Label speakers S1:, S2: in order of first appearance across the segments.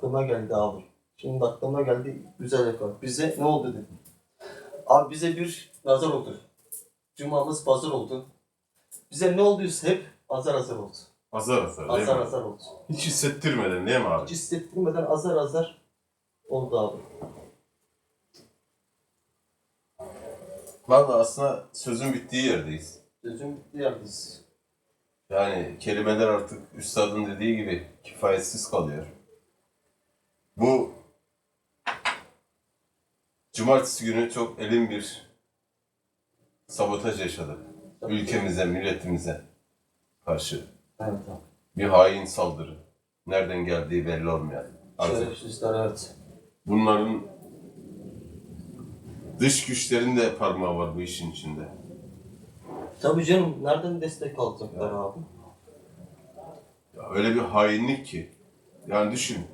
S1: aklıma geldi abi. Şimdi aklıma geldi güzel yapar. Bize ne oldu dedim. Abi bize bir nazar oldu. Cumamız pazar oldu. Bize ne olduysa hep azar azar oldu.
S2: Azar azar değil
S1: Azar
S2: mi?
S1: azar oldu.
S2: Hiç hissettirmeden değil mi abi?
S1: Hiç hissettirmeden azar azar oldu abi.
S2: Valla aslında sözün bittiği yerdeyiz.
S1: Sözüm bitti yerdeyiz.
S2: Yani kelimeler artık üstadın dediği gibi kifayetsiz kalıyor. Bu cumartesi günü çok elin bir sabotaj yaşadık. Ülkemize, milletimize karşı.
S1: Evet abi.
S2: Bir hain saldırı. Nereden geldiği belli olmayan.
S1: Şerefsizler evet.
S2: bunların dış güçlerin de parmağı var bu işin içinde.
S1: Tabii canım nereden destek alacaklar abi?
S2: Ya öyle bir hainlik ki. Yani düşün.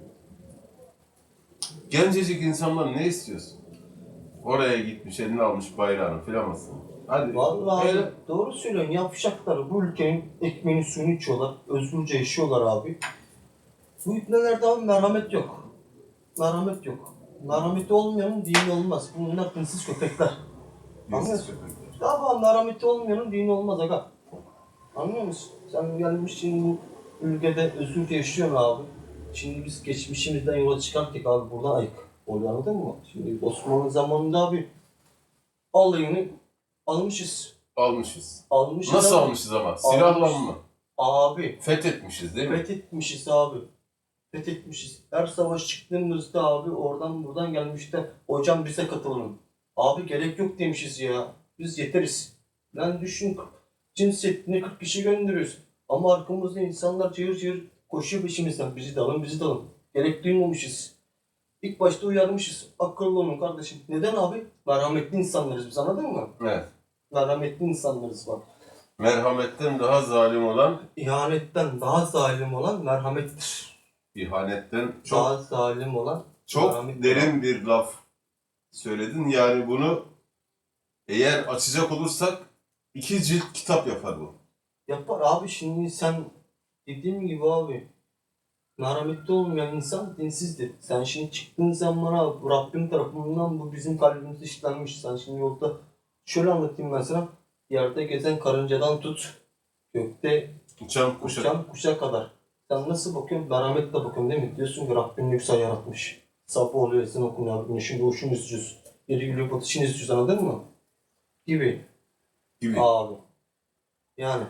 S2: Gencecik insanlar ne istiyorsun? Oraya gitmiş, eline almış bayrağını filamasını. Hadi.
S1: Vallahi
S2: öyle-
S1: abi, doğru söylüyorsun. Yapacaklar. Bu ülkenin ekmeğini suyunu içiyorlar. Özgürce yaşıyorlar abi. Bu ipnelerde abi merhamet yok. Merhamet yok. Merhameti olmayanın dini olmaz. Bunlar hırsız köpekler.
S2: Yüzsüz köpekler.
S1: Ama merhameti olmayanın dini olmaz aga. Anlıyor musun? Sen gelmişsin bu ülkede özgürce yaşıyorsun abi. Şimdi biz geçmişimizden yola çıkarttık abi buradan ayık. Oluyor anladın mı? Şimdi Osmanlı zamanında abi alayını almışız.
S2: Almışız.
S1: Almışız
S2: Nasıl
S1: ama-
S2: almışız ama? Silahla mı?
S1: Abi
S2: Fethetmişiz değil mi?
S1: fethetmişiz abi. Fethetmişiz. Her savaş çıktığımızda abi oradan buradan gelmişler. Hocam bize katılın. Abi gerek yok demişiz ya. Biz yeteriz. Ben düşün cins setine 40 kişi gönderiyoruz. Ama arkamızda insanlar cayır cayır koşuyor peşimizden. Bizi de alın, bizi de alın. Gerek duymamışız. İlk başta uyarmışız. Akıllı olun kardeşim. Neden abi? Merhametli insanlarız biz anladın mı?
S2: Evet.
S1: Merhametli insanlarız bak.
S2: Merhametten daha zalim olan,
S1: İhanetten daha zalim olan merhamettir.
S2: ihanetten çok
S1: Daha zalim olan
S2: çok
S1: merhamet-
S2: derin bir laf söyledin. Yani bunu eğer açacak olursak iki cilt kitap yapar bu.
S1: Yapar abi şimdi sen dediğim gibi abi merhametli olmayan insan dinsizdir. Sen şimdi çıktığın zaman abi Rabbim tarafından bu bizim kalbimizde işlenmiş. Sen şimdi yolda şöyle anlatayım ben sana. Yerde gezen karıncadan tut. Gökte
S2: Uçan kuşa.
S1: uçan kuşa kadar. Sen nasıl bakıyorsun? Merhametle bakıyorsun değil mi? Diyorsun ki Rabbim güzel yaratmış. Sabah oluyor ezan okunuyor. Güneşin doğuşunu izliyoruz. Yeri gülüyor batışını izliyoruz anladın mı? Gibi.
S2: gibi.
S1: Abi. Yani.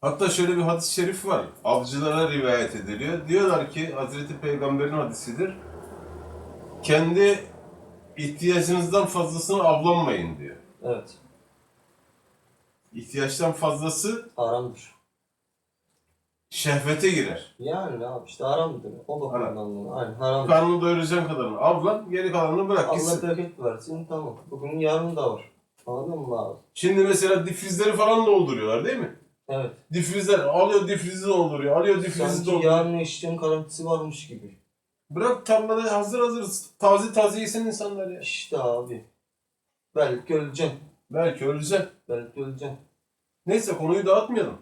S2: Hatta şöyle bir hadis-i şerif var. Avcılara rivayet ediliyor. Diyorlar ki Hazreti Peygamber'in hadisidir. Kendi ihtiyacınızdan fazlasını avlanmayın diyor.
S1: Evet.
S2: İhtiyaçtan fazlası
S1: Haramdır.
S2: şehvete girer.
S1: Yani abi işte haramdır. O bakımdan dolayı. Aynen haramdır.
S2: Karnını doyuracağın kadarını avlan, geri kalanını bırak
S1: Allah
S2: gitsin.
S1: bereket versin tamam. Bugün yarın da var. Anladın mı abi?
S2: Şimdi mesela difrizleri falan dolduruyorlar değil mi?
S1: Evet.
S2: Difrizler alıyor difrizi dolduruyor, alıyor difrizi
S1: Sanki
S2: dolduruyor.
S1: yarın eşliğin garantisi varmış gibi.
S2: Bırak tarlada hazır hazır taze taze yesin insanlar ya.
S1: İşte abi. Belki öleceksin.
S2: Belki öleceksin.
S1: Belki öleceksin.
S2: Neyse konuyu dağıtmayalım.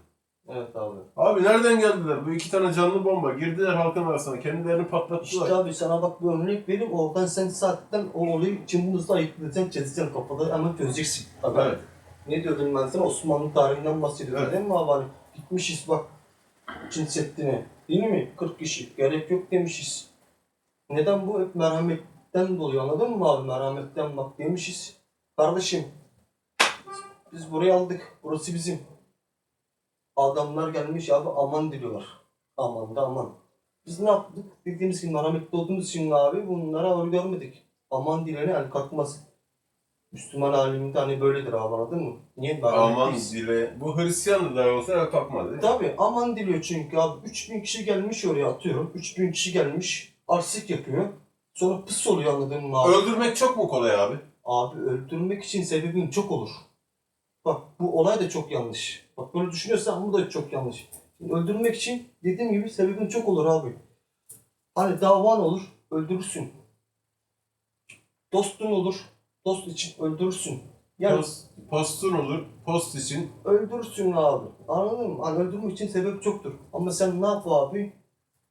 S1: Evet abi.
S2: Abi nereden geldiler? Bu iki tane canlı bomba. Girdiler halkın arasına. Kendilerini patlattılar.
S1: İşte abi sana bak bir örnek vereyim. Oradan sen zaten o olayı cımbızla ayıklayacaksın, çizeceksin kafada hemen çözeceksin.
S2: Evet.
S1: Ne diyordum ben sana? Osmanlı tarihinden bahsediyordum
S2: Evet.
S1: değil mi abi? Hani gitmişiz bak Çin Seddi'ne. Değil mi? 40 kişi. Gerek yok demişiz. Neden bu? Hep merhametten dolayı anladın mı abi? Merhametten bak demişiz. Kardeşim biz burayı aldık. Burası bizim. Adamlar gelmiş abi aman diliyorlar. Aman da aman. Biz ne yaptık? Dediğimiz gibi merhametli olduğumuz için abi bunlara öyle görmedik. Aman dilene el kalkmaz. Müslüman aliminde hani böyledir abi anladın mı? Niye
S2: Aman
S1: merhametliyiz?
S2: dile. Bu Hristiyan da olsa el kalkmaz.
S1: Tabii aman diliyor çünkü abi 3000 kişi gelmiş oraya atıyorum. 3000 kişi gelmiş arsik yapıyor. Sonra pıs oluyor anladın mı abi?
S2: Öldürmek çok mu kolay abi?
S1: Abi öldürmek için sebebin çok olur. Bak bu olay da çok yanlış. Bak böyle düşünüyorsan bu da çok yanlış. Şimdi öldürmek için dediğim gibi sebebin çok olur abi. Hani davan olur, öldürürsün. Dostun olur, dost için öldürürsün. Yani
S2: Post, postun olur. Post için
S1: öldürürsün abi. Anladın mı? Hani öldürmek için sebep çoktur. Ama sen ne yap abi?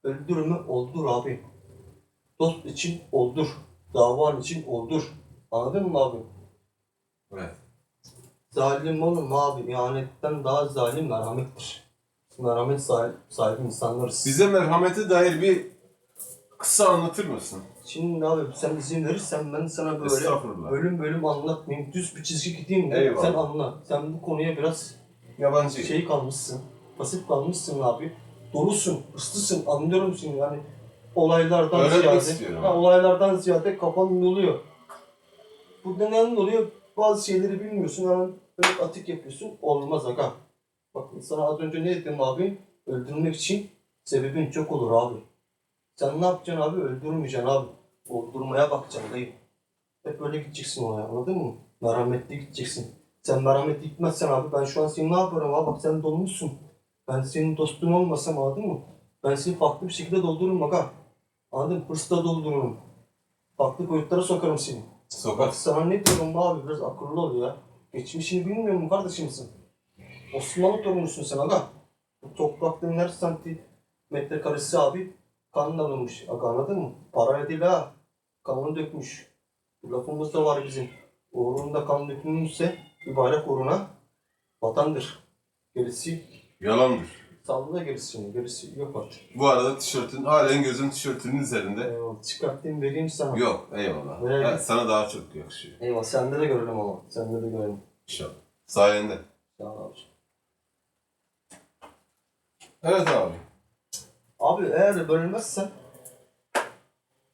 S1: Öldürme oldur abi. Dost için oldur. Davan için oldur. Anladın mı abi?
S2: Evet.
S1: Zalim oğlum abi. İhanetten daha zalim merhamettir. Merhamet sahibi, sahibi insanlarız.
S2: Bize merhamete dair bir kısa anlatır mısın?
S1: Şimdi abi sen izin verirsen ben sana böyle
S2: Estağfurullah.
S1: bölüm bölüm anlatmayayım. Düz bir çizgi gideyim de
S2: Eyvallah.
S1: sen anla. Sen bu konuya biraz
S2: Yabancı.
S1: şey kalmışsın. Pasif kalmışsın abi. Dolusun, hırslısın. Anlıyorum seni yani. Olaylardan
S2: Öğrenmek
S1: ziyade.
S2: istiyorum.
S1: Ha, olaylardan ziyade kafan doluyor. Bu neden oluyor? Bazı şeyleri bilmiyorsun hemen böyle atık yapıyorsun. Olmaz aga. Bak sana az önce ne dedim abi? Öldürmek için sebebin çok olur abi. Sen ne yapacaksın abi? Öldürmeyeceksin abi. Öldürmeye bakacaksın dayı. Hep böyle gideceksin oraya anladın mı? Merhametli gideceksin. Sen merhametli gitmezsen abi ben şu an seni ne yaparım abi? Bak sen dolmuşsun. Ben senin dostun olmasam anladın mı? Ben seni farklı bir şekilde doldururum aga. Anladın mı? Hırsla doldururum. Farklı boyutlara sokarım seni.
S2: Sokak.
S1: Bak sana ne diyorum abi biraz akıllı ol ya. Geçmişini bilmiyor musun kardeşimsin? Osmanlı torunusun sen aga. Bu toprakların her santimetre karesi abi kan alınmış aga anladın mı? Parayla değil ha. Kanını dökmüş. Bu lafımız da var bizim. Uğrunda kan dökülmüşse mübarek uğruna vatandır. Gerisi
S2: Yalandır.
S1: salla gerisini. Gerisi yok artık.
S2: Bu arada tişörtün, halen gözüm tişörtünün üzerinde.
S1: Eyvallah. Çıkartayım vereyim sana.
S2: Yok, eyvallah. Evet, sana daha çok yakışıyor.
S1: Eyvallah. Sende de görelim ama. Sende de görelim.
S2: İnşallah. Sayende.
S1: Sağ ol abi.
S2: Evet abi.
S1: Abi eğer bölmezsen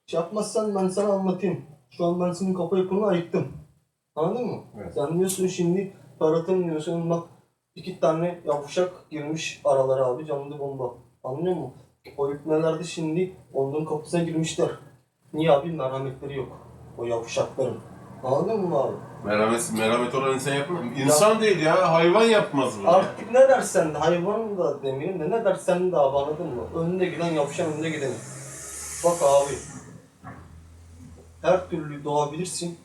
S1: şey yapmazsan ben sana anlatayım. Şu an ben senin kafa yapını ayıktım. Anladın mı?
S2: Evet.
S1: Sen diyorsun şimdi Ferhat'ın diyorsun bak iki tane yavşak girmiş aralara abi canlı bomba. Anlıyor musun? O ipnelerde şimdi onun kapısına girmişler. Niye abi? Merhametleri yok. O yavşakların. Anladın mı abi?
S2: Merhamet, merhamet olan insan yapmaz. İnsan değil ya, hayvan yapmaz bunu.
S1: Artık ne dersen de hayvan da demeyeyim de ne dersen de abi anladın mı? Önünde giden yapışan önünde gideni. Bak abi. Her türlü doğabilirsin.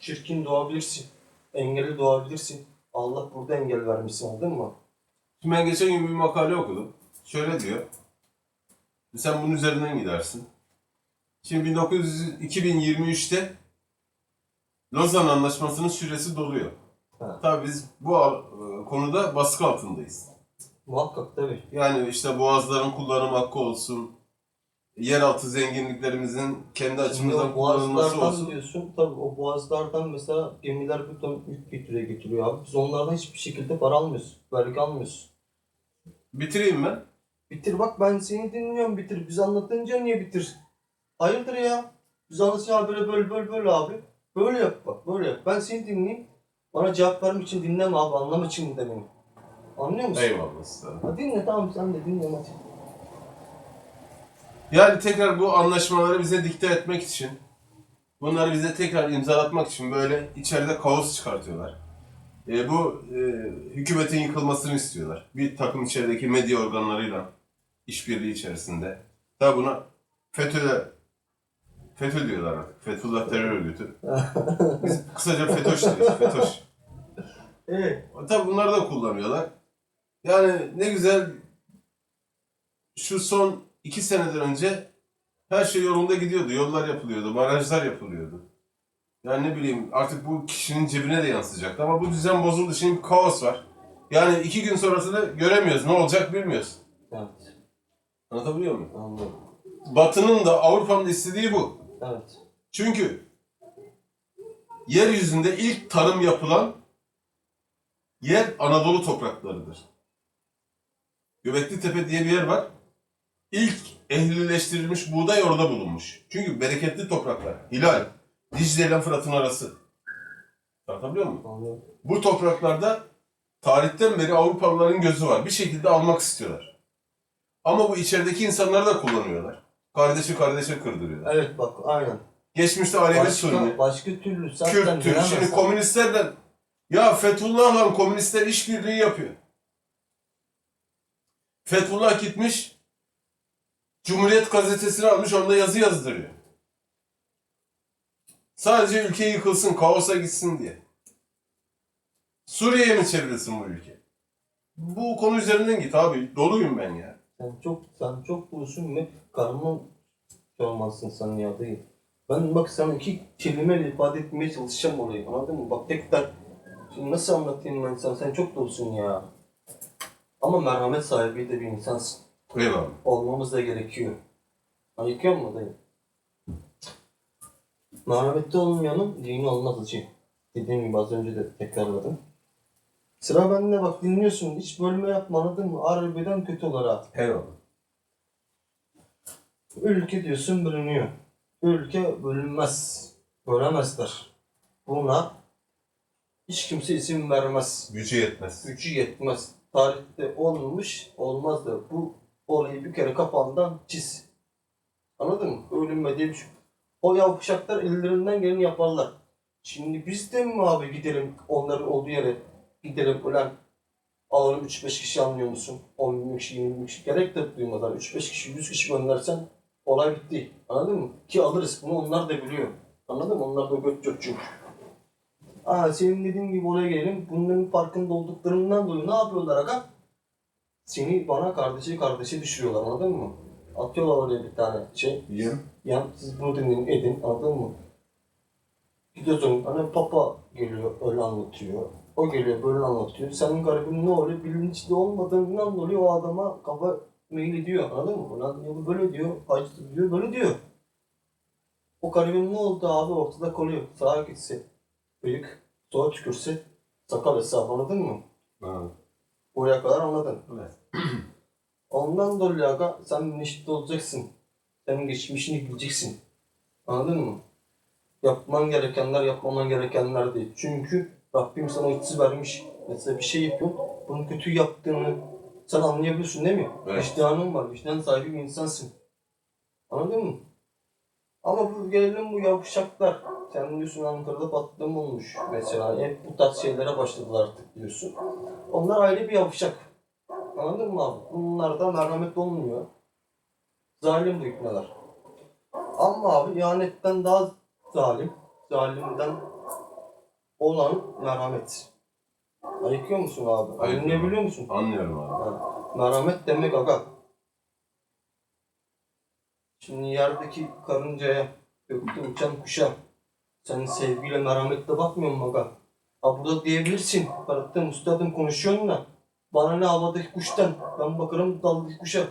S1: Çirkin doğabilirsin. Engelli doğabilirsin. Allah burada engel vermişsin anladın mı?
S2: Şimdi ben geçen gün bir makale okudum. Şöyle diyor. Sen bunun üzerinden gidersin. Şimdi 1900, 2023'te Lozan Anlaşması'nın süresi doluyor.
S1: Ha.
S2: Tabii biz bu al- e, konuda baskı altındayız.
S1: Muhakkak tabii.
S2: Yani işte boğazların kullanım hakkı olsun, yeraltı zenginliklerimizin kendi
S1: Şimdi
S2: açımızdan
S1: o
S2: kullanılması
S1: boğazlardan
S2: olsun.
S1: diyorsun. Tabii o boğazlardan mesela gemiler bir ton yük getiriyor getiriyor abi. Biz onlardan hiçbir şekilde para almıyoruz. Vergi almıyoruz.
S2: Bitireyim ben.
S1: Bitir bak ben seni dinliyorum bitir. Biz anlatınca niye bitir? Hayırdır ya? Biz anlatınca böyle böyle böyle böyle abi. Böyle yap bak böyle yap. Ben seni dinleyeyim. Bana cevap vermek için dinleme abi. Anlam için dinle beni. Anlıyor musun?
S2: Eyvallah size.
S1: Ha, dinle tamam sen de dinle hadi.
S2: Yani tekrar bu anlaşmaları bize dikte etmek için, bunları bize tekrar imzalatmak için böyle içeride kaos çıkartıyorlar. E, bu e, hükümetin yıkılmasını istiyorlar. Bir takım içerideki medya organlarıyla işbirliği içerisinde. Tabi buna FETÖ'de FETÖ diyorlar artık. Fethullah Terör Örgütü. Biz kısaca FETÖ'ş deriz. FETÖ'ş.
S1: Evet.
S2: Tabi bunları da kullanıyorlar. Yani ne güzel şu son iki seneden önce her şey yolunda gidiyordu. Yollar yapılıyordu, barajlar yapılıyordu. Yani ne bileyim artık bu kişinin cebine de yansıyacaktı ama bu düzen bozuldu. Şimdi bir kaos var. Yani iki gün sonrasını göremiyoruz. Ne olacak bilmiyoruz.
S1: Evet.
S2: Anlatabiliyor muyum?
S1: Anladım.
S2: Batı'nın da Avrupa'nın da istediği bu.
S1: Evet.
S2: Çünkü yeryüzünde ilk tarım yapılan yer Anadolu topraklarıdır. Göbekli Tepe diye bir yer var. İlk ehlileştirilmiş buğday orada bulunmuş. Çünkü bereketli topraklar. Hilal, Dicle ile Fırat'ın arası. Anlatabiliyor muyum?
S1: Anladım.
S2: Bu topraklarda tarihten beri Avrupalıların gözü var. Bir şekilde almak istiyorlar. Ama bu içerideki insanları da kullanıyorlar. Kardeşi kardeşe kırdırıyorlar.
S1: Evet bak aynen.
S2: Geçmişte Alevi Sunni,
S1: Başka, başka türlü zaten
S2: Kürt, Türk. Şimdi komünistlerden ya Fethullah'la komünistler işbirliği yapıyor. Fethullah gitmiş Cumhuriyet gazetesini almış onda yazı yazdırıyor. Sadece ülke yıkılsın, kaosa gitsin diye. Suriye'ye mi çevrilsin bu ülke? Bu konu üzerinden git abi. Doluyum ben ya.
S1: Sen çok sen çok bulursun ve karnın olmazsın sen ya değil. Ben bak sana iki kelimeyle ifade etmeye çalışacağım olayı anladın mı? Bak tekrar şimdi nasıl anlatayım ben sana sen çok dolusun ya. Ama merhamet sahibi de bir insansın.
S2: Eyvallah.
S1: Olmamız da gerekiyor. Ayıkıyor mu dayı? Merhametli olmayanın dini olmaz acı. Dediğim gibi az önce de tekrarladım. Sıra bende bak dinliyorsun. Hiç bölme yapma anladın mı? Harbiden kötü olarak.
S2: Eyvallah.
S1: Ülke diyorsun bölünüyor. Ülke bölünmez. Bölemezler. Buna hiç kimse isim vermez.
S2: Gücü yetmez.
S1: Gücü yetmez. Tarihte olmuş, olmaz da bu olayı bir kere kafandan çiz. Anladın mı? Ölünme diye bir şey. O yavşaklar ellerinden geleni yaparlar. Şimdi biz de mi abi gidelim onların olduğu yere gidelim ulan alalım 3-5 kişi anlıyor musun? 10 bin kişi, 20 bin kişi gerek de duymazlar. 3-5 kişi, 100 kişi göndersen olay bitti. Anladın mı? Ki alırız bunu onlar da biliyor. Anladın mı? Onlar da göt yok çünkü. Aa, senin dediğin gibi oraya gelelim. Bunların farkında olduklarından dolayı ne yapıyorlar aga? Seni bana kardeşi kardeşe düşürüyorlar anladın mı? Atıyorlar oraya bir tane şey.
S2: Yem.
S1: Ya siz bunu dinleyin edin anladın mı? Gidiyorsun hani papa geliyor öyle anlatıyor. O geliyor böyle anlatıyor. Senin garibin ne oluyor? Bilinçli olmadığından dolayı o adama kafa meyil ediyor anladın mı? Ulan diyor, böyle diyor, acısı diyor, böyle diyor. O garibin ne oldu abi ortada kalıyor. Sağa gitse bıyık, sola tükürse sakal hesabı anladın mı?
S2: Ha.
S1: Buraya kadar anladın.
S2: Evet.
S1: Ondan dolayı aga sen bilinçli olacaksın. Senin geçmişini bileceksin. Anladın mı? Yapman gerekenler yapmaman gerekenler değil. Çünkü Rabbim sana yetisi vermiş. Mesela bir şey yapıyorsun. Bunu kötü yaptığını sen anlayabiliyorsun değil mi?
S2: Evet.
S1: Vicdanın var. Vicdan sahibi bir insansın. Anladın mı? Ama bu gelelim bu yavşaklar. Sen diyorsun Ankara'da patlama olmuş mesela. Hep bu tarz şeylere başladılar artık diyorsun. Onlar ayrı bir yavşak. Anladın mı abi? Bunlarda merhamet olmuyor. Zalim bu ipneler. Ama abi ihanetten daha zalim, zalimden olan merhamet. Ayıkıyor musun abi?
S2: Ayıkıyorum.
S1: Anlayabiliyor musun?
S2: Anlıyorum abi.
S1: Ha, Merhamet demek aga. Şimdi yerdeki karıncaya, gökte uçan kuşa sen sevgiyle merhametle bakmıyor musun aga? Ha burada diyebilirsin. Karatım ustadım konuşuyorsun da bana ne havadaki kuştan ben bakarım daldaki kuşa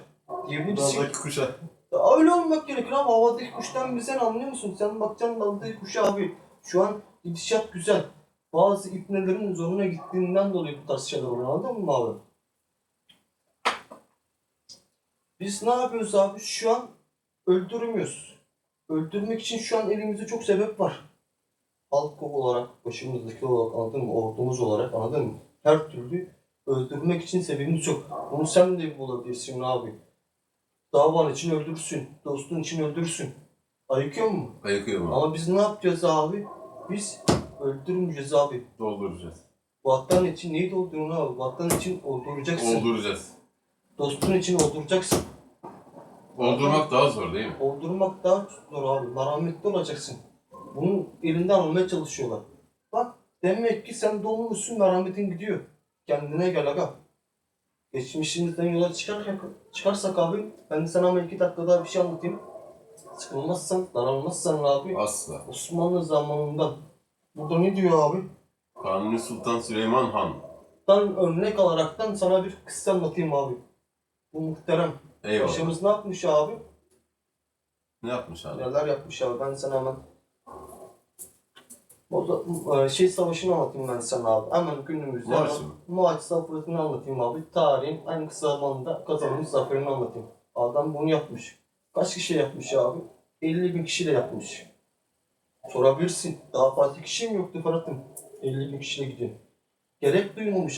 S1: diyebilirsin.
S2: Dağdaki kuşa.
S1: Ya öyle olmak gerekir ama havadaki kuştan bir sen anlıyor musun? Sen bakacaksın daldaki kuşa abi. Şu an gidişat güzel. Bazı ipnelerin zoruna gittiğinden dolayı bu tarz şeyler oluyor anladın mı abi? Biz ne yapıyoruz abi? Şu an öldürmüyoruz. Öldürmek için şu an elimizde çok sebep var. Halk olarak, başımızdaki olarak anladın mı? Ordumuz olarak anladın mı? Her türlü öldürmek için sebebimiz yok. Bunu sen de bulabilirsin abi. Davan için öldürürsün. Dostun için öldürürsün. Ayıkıyor mu?
S2: Ayıkıyorum abi.
S1: Ama biz ne yapacağız abi? Biz öldürmeyeceğiz abi.
S2: Dolduracağız.
S1: Vatan için neyi doldurun abi? Vatan için öldüreceksin.
S2: Olduracağız.
S1: Dostun için öldüreceksin.
S2: Oldurmak daha zor değil mi?
S1: Öldürmek daha zor abi. Merhametli olacaksın. Bunun elinden almaya çalışıyorlar. Bak demek ki sen dolmuşsun merhametin gidiyor. Kendine gel aga. Geçmişimizden yola çıkarken, çıkarsak abi ben de sana ama iki dakika daha bir şey anlatayım. Sıkılmazsan, daralmazsan abi
S2: Asla.
S1: Osmanlı zamanından. Burada ne diyor abi?
S2: Kanuni Sultan Süleyman Han.
S1: Ben örnek alaraktan sana bir kıssa anlatayım abi. Bu muhterem.
S2: Eyvallah.
S1: Paşamız ne yapmış abi?
S2: Ne yapmış abi?
S1: Neler yapmış abi ben sana hemen o da, e, şey savaşını anlatayım ben sana abi. Hemen günümüzde
S2: Var
S1: hemen. Muhaç Safırı'nı anlatayım abi. Tarihin en kısa zamanda kazanılmış zaferini anlatayım. Adam bunu yapmış. Kaç kişi yapmış abi? 50 bin kişi de yapmış. Sorabilirsin. Daha fazla kişi mi yoktu Ferhat'ım? 50 bin kişiyle gidiyor. Gerek duymamış